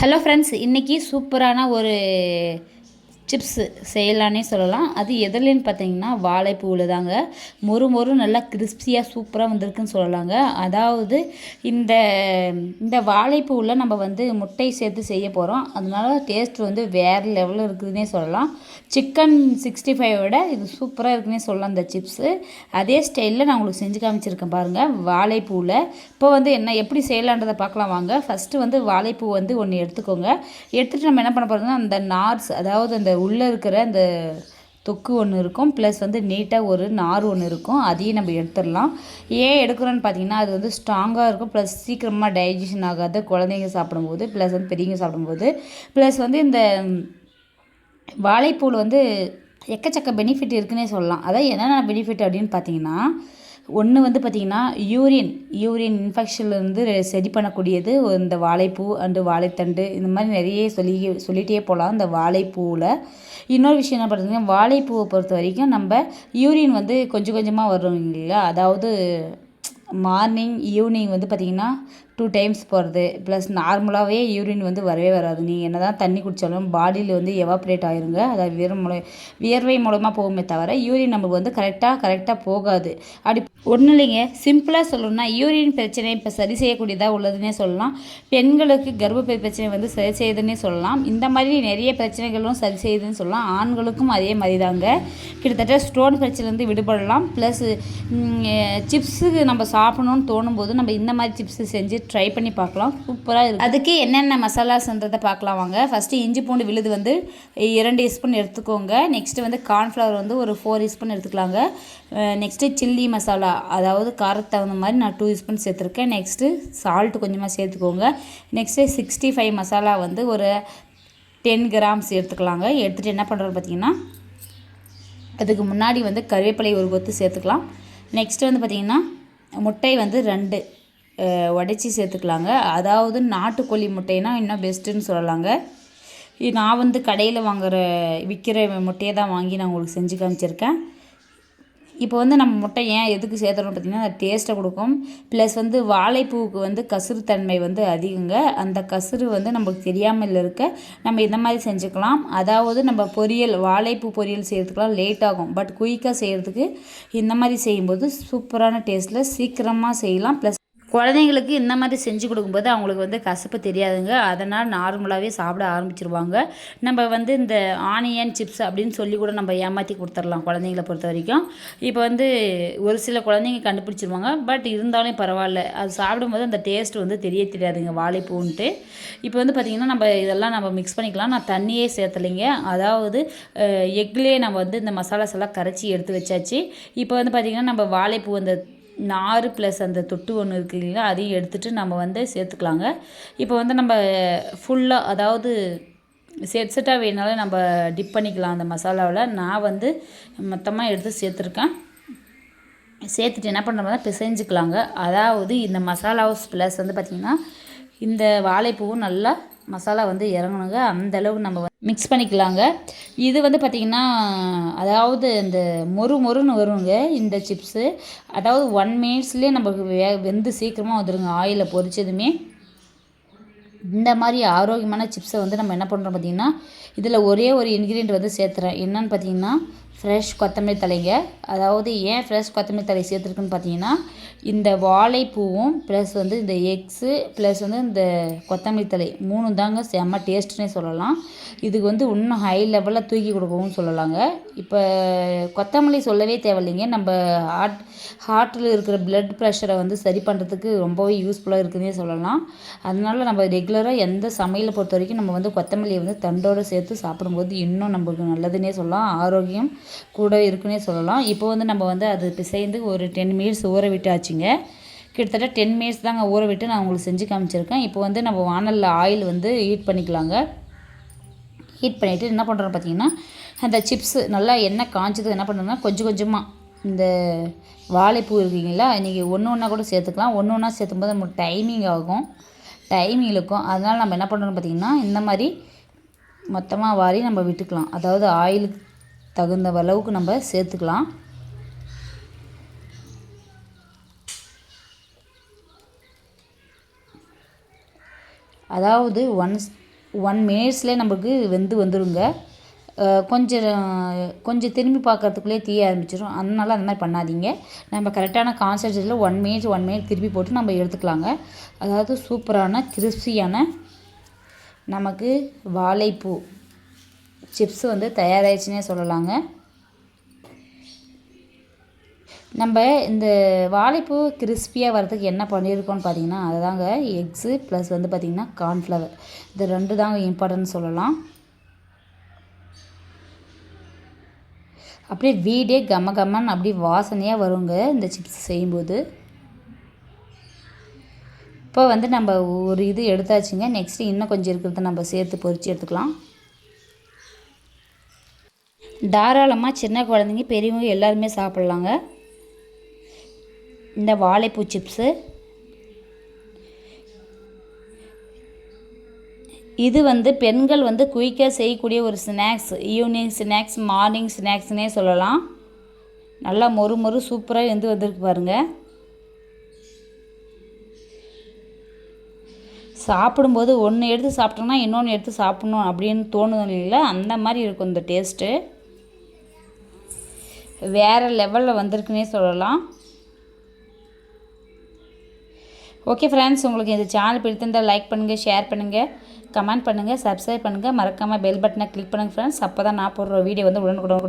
Hello friends இன்றைக்கி சூப்பரான ஒரு சிப்ஸு செய்யலான்னே சொல்லலாம். அது எதுலேன்னு பார்த்தீங்கன்னா வாழைப்பூவில் தாங்க மொறு மொறு நல்லா கிறிஸ்பியாக சூப்பராக வந்திருக்குன்னு சொல்லலாங்க. அதாவது இந்த இந்த வாழைப்பூவில் நம்ம வந்து முட்டை சேர்த்து செய்ய போகிறோம் அதனால டேஸ்ட் வந்து வேறு லெவலில் இருக்குதுன்னே சொல்லலாம். சிக்கன் சிக்ஸ்டி ஃபைவோட இது சூப்பராக இருக்குன்னே சொல்லலாம் இந்த சிப்ஸு அதே ஸ்டைலில் நான் உங்களுக்கு செஞ்சு காமிச்சிருக்கேன் பாருங்கள் வாழைப்பூவில் இப்போ வந்து என்ன எப்படி செய்யலான்றதை பார்க்கலாம் வாங்க. ஃபஸ்ட்டு வந்து வாழைப்பூ வந்து ஒன்று எடுத்துக்கோங்க. எடுத்துகிட்டு நம்ம என்ன பண்ண போகிறோம்னா அந்த நார்ஸ் அதாவது அந்த உள்ளே இருக்கிற அந்த தொக்கு ஒன்று இருக்கும். ப்ளஸ் வந்து நீட்டாக ஒரு நார் ஒன்று இருக்கும். அதையும் நம்ம எடுத்துடலாம். ஏன் எடுக்கிறோன்னு பார்த்தீங்கன்னா அது வந்து ஸ்ட்ராங்காக இருக்கும். ப்ளஸ் சீக்கிரமாக டைஜஷன் ஆகாது. குழந்தைங்க சாப்பிடும்போது ப்ளஸ் வந்து பெரியவங்க சாப்பிடும்போது. ப்ளஸ் வந்து இந்த வாழைப்பூல் வந்து எக்கச்சக்க பெனிஃபிட் இருக்குன்னே சொல்லலாம். அதான் என்னென்ன பெனிஃபிட் அப்படின்னு பார்த்தீங்கன்னா ஒன்று வந்து பார்த்திங்கன்னா யூரின் யூரின் இன்ஃபெக்ஷன்லேருந்து சரி பண்ணக்கூடியது இந்த வாழைப்பூ அண்டு வாழைத்தண்டு இந்த மாதிரி நிறைய சொல்லி சொல்லிகிட்டே போகலாம் இந்த வாழைப்பூவில் இன்னொரு விஷயம் என்ன பார்த்திங்கன்னா வாழைப்பூவை பொறுத்த வரைக்கும் நம்ம யூரின் வந்து கொஞ்சம் கொஞ்சமாக வரும் இல்லையா அதாவது மார்னிங் ஈவினிங் வந்து பார்த்திங்கன்னா டூ டைம்ஸ் போகிறது ப்ளஸ் நார்மலாகவே யூரின் வந்து வரவே வராது. நீங்கள் என்ன தான் தண்ணி குடித்தாலும் பாடியில் வந்து எவாப்ரேட் ஆயிருங்க. அதாவது வியர் மூலம் வியர்வை மூலமாக போகுமே தவிர யூரின் நமக்கு வந்து கரெக்டாக கரெக்டாக போகாது. அப்படி ஒன்றும் இல்லைங்க. சிம்பிளாக சொல்லணும்னா யூரின் பிரச்சனை இப்போ சரி செய்யக்கூடியதாக உள்ளதுன்னே சொல்லலாம். பெண்களுக்கு கர்ப்பப்பை பிரச்சனை வந்து சரி செய்யுதுன்னே சொல்லலாம். இந்த மாதிரி நிறைய பிரச்சனைகளும் சரி செய்யுதுன்னு சொல்லலாம். ஆண்களுக்கும் அதே மாதிரி தாங்க கிட்டத்தட்ட ஸ்டோன் பிரச்சனைலேருந்து விடுபடலாம். ப்ளஸ் சிப்ஸுக்கு நம்ம சாப்பிடணும்னு தோணும்போது நம்ம இந்த மாதிரி சிப்ஸு செஞ்சு ட்ரை பண்ணி பார்க்கலாம். சூப்பராக இருக்குது அதுக்கு என்னென்ன மசாலாஸ்ன்றதை பார்க்கலாம் வாங்க. ஃபஸ்ட்டு இஞ்சி பூண்டு விழுது வந்து இரண்டு ஸ்பூன் எடுத்துக்கோங்க. நெக்ஸ்ட்டு வந்து கார்ன்ஃப்ளவர் வந்து ஒரு ஃபோர் ஸ்பூன் எடுத்துக்கலாங்க. நெக்ஸ்ட்டு சில்லி மசாலா அதாவது காரத்துக்கு தகுந்த மாதிரி நான் டூ ஸ்பூன் சேர்த்துருக்கேன். நெக்ஸ்ட்டு சால்ட்டு கொஞ்சமாக சேர்த்துக்கோங்க. நெக்ஸ்ட்டு சிக்ஸ்டி ஃபைவ் மசாலா வந்து ஒரு டென் கிராம்ஸ் எடுத்துக்கலாங்க. எடுத்துகிட்டு என்ன பண்ணுறது பார்த்திங்கன்னா அதுக்கு முன்னாடி வந்து கருவேப்பிலை ஒரு கொத்து சேர்த்துக்கலாம். நெக்ஸ்ட்டு வந்து பார்த்திங்கன்னா முட்டை வந்து ரெண்டு உடச்சி சேர்த்துக்கலாங்க. அதாவது நாட்டுக்கோழி முட்டைனா இன்னும் பெஸ்ட்டுன்னு சொல்லலாங்க. நான் வந்து கடையில் வாங்குகிற விற்கிற முட்டையை தான் வாங்கி நான் உங்களுக்கு செஞ்சு காமிச்சிருக்கேன். இப்போ வந்து நம்ம முட்டை ஏன் எதுக்கு சேர்த்துறோம் பார்த்திங்கன்னா அது டேஸ்ட்டை கொடுக்கும். ப்ளஸ் வந்து வாழைப்பூவுக்கு வந்து கசுறு தன்மை வந்து அதிகங்க. அந்த கசுறு வந்து நமக்கு தெரியாமல் இருக்க நம்ம இந்த மாதிரி செஞ்சுக்கலாம். அதாவது நம்ம பொரியல் வாழைப்பூ பொரியல் செய்கிறதுக்குலாம் லேட் ஆகும். பட் குயிக்காக செய்கிறதுக்கு இந்த மாதிரி செய்யும்போது சூப்பரான டேஸ்ட்டில் சீக்கிரமாக செய்யலாம். ப்ளஸ் குழந்தைங்களுக்கு இந்த மாதிரி செஞ்சு கொடுக்கும்போது அவங்களுக்கு வந்து கசப்பு தெரியாதுங்க. அதனால் நார்மலாகவே சாப்பிட ஆரம்பிச்சிருவாங்க. நம்ம வந்து இந்த ஆனியன் சிப்ஸ் அப்படின்னு சொல்லி கூட நம்ம ஏமாற்றி கொடுத்துடலாம் குழந்தைங்கள பொறுத்த வரைக்கும். இப்போ வந்து ஒரு சில குழந்தைங்க கண்டுபிடிச்சிருவாங்க. பட் இருந்தாலும் பரவாயில்ல. அது சாப்பிடும்போது அந்த டேஸ்ட் வந்து தெரிய தெரியாதுங்க. வாழைப்பூன்ட்டு. இப்போ வந்து பார்த்திங்கன்னா நம்ம இதெல்லாம் நம்ம மிக்ஸ் பண்ணிக்கலாம். நான் தண்ணியே சேர்த்தலைங்க. அதாவது எக்லேயே நம்ம வந்து இந்த மசாலாஸ் எல்லாம் கரைச்சி எடுத்து வச்சாச்சு. இப்போ வந்து பார்த்திங்கன்னா நம்ம வாழைப்பூ அந்த நார் ப்ளஸ் அந்த தொட்டு ஒன்று இருக்குது இல்லைங்களா அதையும் எடுத்துகிட்டு நம்ம வந்து சேர்த்துக்கலாங்க. இப்போ வந்து நம்ம ஃபுல்லாக அதாவது செட் செட்டாக வேணாலும் நம்ம டிப் பண்ணிக்கலாம் அந்த மசாலாவில். நான் வந்து மொத்தமாக எடுத்து சேர்த்துருக்கேன். சேர்த்துட்டு என்ன பண்ணுறோம்னா பிசைஞ்சுக்கலாங்க. அதாவது இந்த மசாலாஸ் ப்ளஸ் வந்து பார்த்திங்கன்னா இந்த வாழைப்பூவும் நல்லா மசாலா வந்து இறங்கணுங்க. அந்தளவுக்கு நம்ம மிக்ஸ் பண்ணிக்கலாங்க. இது வந்து பார்த்திங்கன்னா அதாவது இந்த மொறு மொறுன்னு வருங்க இந்த சிப்ஸு அதாவது ஒன் மினிட்ஸ்லேயே நமக்கு வே வெந்து சீக்கிரமாக வந்துடுங்க ஆயிலில் பொரிச்சதுமே. இந்த மாதிரி ஆரோக்கியமான சிப்ஸை வந்து நம்ம என்ன பண்ணுறோம் பார்த்திங்கன்னா இதில் ஒரே ஒரு இன்க்ரீடியன்ட் வந்து சேர்த்துறேன். என்னென்னு பார்த்தீங்கன்னா ஃப்ரெஷ் கொத்தமல்லி தலைங்க. அதாவது ஏன் ஃப்ரெஷ் கொத்தமல்லி தலை சேர்த்துருக்குன்னு பார்த்தீங்கன்னா இந்த வாழைப்பூவும் ப்ளஸ் வந்து இந்த எக்ஸு ப்ளஸ் வந்து இந்த கொத்தமல்லி தலை மூணு தாங்க செம்ம டேஸ்ட்டுனே சொல்லலாம். இதுக்கு வந்து இன்னும் ஹை லெவலில் தூக்கி கொடுக்கவும் சொல்லலாங்க. இப்போ கொத்தமல்லி சொல்லவே தேவையில்லைங்க. நம்ம ஹார்ட் ஹார்ட்டில் இருக்கிற பிளட் ப்ரெஷரை வந்து சரி பண்ணுறதுக்கு ரொம்பவே யூஸ்ஃபுல்லாக இருக்குதுன்னே சொல்லலாம். அதனால நம்ம ரெகுலராக எந்த சமையலை பொறுத்த வரைக்கும் நம்ம வந்து கொத்தமல்லியை வந்து தண்டோடு சேர்த்து சாப்பிடும்போது இன்னும் நம்மளுக்கு நல்லதுன்னே சொல்லலாம். ஆரோக்கியம் கூட இருக்குன்னே சொல்லலாம். இப்போ வந்து நம்ம வந்து அது பிசைந்து ஒரு டென் மினிட்ஸ் ஊற விட்டாச்சுங்க. கிட்டத்தட்ட டென் மினிட்ஸ் தாங்க ஊற விட்டு நான் உங்களுக்கு செஞ்சு காமிச்சிருக்கேன். இப்போ வந்து நம்ம வானலில் ஆயில் வந்து ஹீட் பண்ணிக்கலாங்க. ஹீட் பண்ணிவிட்டு என்ன பண்ணுறோம் பார்த்தீங்கன்னா அந்த சிப்ஸு நல்லா எண்ணெய் காய்ச்சது என்ன பண்ணுறோம்னா கொஞ்சம் கொஞ்சமாக இந்த வாழைப்பூ இருக்கீங்களா நீங்கள் ஒன்று ஒன்றா கூட சேர்த்துக்கலாம். ஒன்று ஒன்றா சேர்த்தும்போது நமக்கு டைமிங் ஆகும். டைம் இழுக்கும் அதனால் நம்ம என்ன பண்ணுறோம் பார்த்திங்கன்னா இந்த மாதிரி மொத்தமாக வாரி நம்ம விட்டுக்கலாம். அதாவது ஆயிலுக்கு தகுந்த அளவுக்கு நம்ம சேர்த்துக்கலாம். அதாவது ஒன்ஸ் ஒன் மினிட்ஸ்லேயே நமக்கு வெந்து வந்துருங்க. கொஞ்சம் கொஞ்சம் திரும்பி பார்க்கறதுக்குள்ளே தீய ஆரம்பிச்சிடும் அதனால அந்த மாதிரி பண்ணாதீங்க. நம்ம கரெக்டான கான்சன்ட்ரேட்டில் ஒன் மினிட் ஒன் மினிட் திருப்பி போட்டு நம்ம எடுத்துக்கலாங்க. அதாவது சூப்பரான கிறிஸ்பியான நமக்கு வாழைப்பூ. சிப்ஸ் வந்து தயாராகிடுச்சுன்னே சொல்லலாங்க. நம்ம இந்த வாழைப்பூ கிறிஸ்பியாக வரதுக்கு என்ன பண்ணியிருக்கோம்னு பார்த்தீங்கன்னா அதுதாங்க எக்ஸு ப்ளஸ் வந்து பார்த்திங்கன்னா கார்ன்ஃப்ளவர் இது ரெண்டு தாங்க இம்பார்ட்டன்ட் சொல்லலாம். அப்படியே வீடே கம கமன்னு அப்படியே வாசனையாக வருங்க இந்த சிப்ஸ் செய்யும்போது. இப்போ வந்து நம்ம ஒரு இது எடுத்தாச்சுங்க. நெக்ஸ்ட்டு இன்னும் கொஞ்சம் இருக்கிறத நம்ம சேர்த்து பொறிச்சு எடுத்துக்கலாம். தாராளமாக சின்ன குழந்தைங்க பெரியவங்க எல்லாருமே சாப்பிட்லாங்க. இந்த வாழைப்பூ சிப்ஸு இது வந்து பெண்கள் வந்து குயிக்காக செய்யக்கூடிய ஒரு ஸ்நாக்ஸ். ஈவினிங் ஸ்நாக்ஸ் மார்னிங் ஸ்நாக்ஸ்னே சொல்லலாம். நல்லா மொறு மொறு சூப்பராக வந்து வந்திருக்கு பாருங்கள் சாப்பிடும்போது ஒன்று எடுத்து சாப்பிட்டோம்னா இன்னொன்று எடுத்து சாப்பிட்ணும் அப்படின்னு தோணுது இல்லைங்களா? அந்த மாதிரி இருக்கும் இந்த டேஸ்ட்டு. வேறு லெவலில் வந்திருக்குன்னே சொல்லலாம். ஓகே ஃப்ரெண்ட்ஸ் உங்களுக்கு இந்த சேனல் பிடித்திருந்தால் லைக் பண்ணுங்கள் ஷேர் பண்ணுங்கள் கமெண்ட் பண்ணுங்கள் சப்ஸ்கிரைப் பண்ணுங்கள் மறக்காமல் பெல் பட்டனை கிளிக் பண்ணுங்கள் ஃப்ரெண்ட்ஸ் அப்போ தான் நான் போடுற வீடியோ வந்து உடனுக்குடன்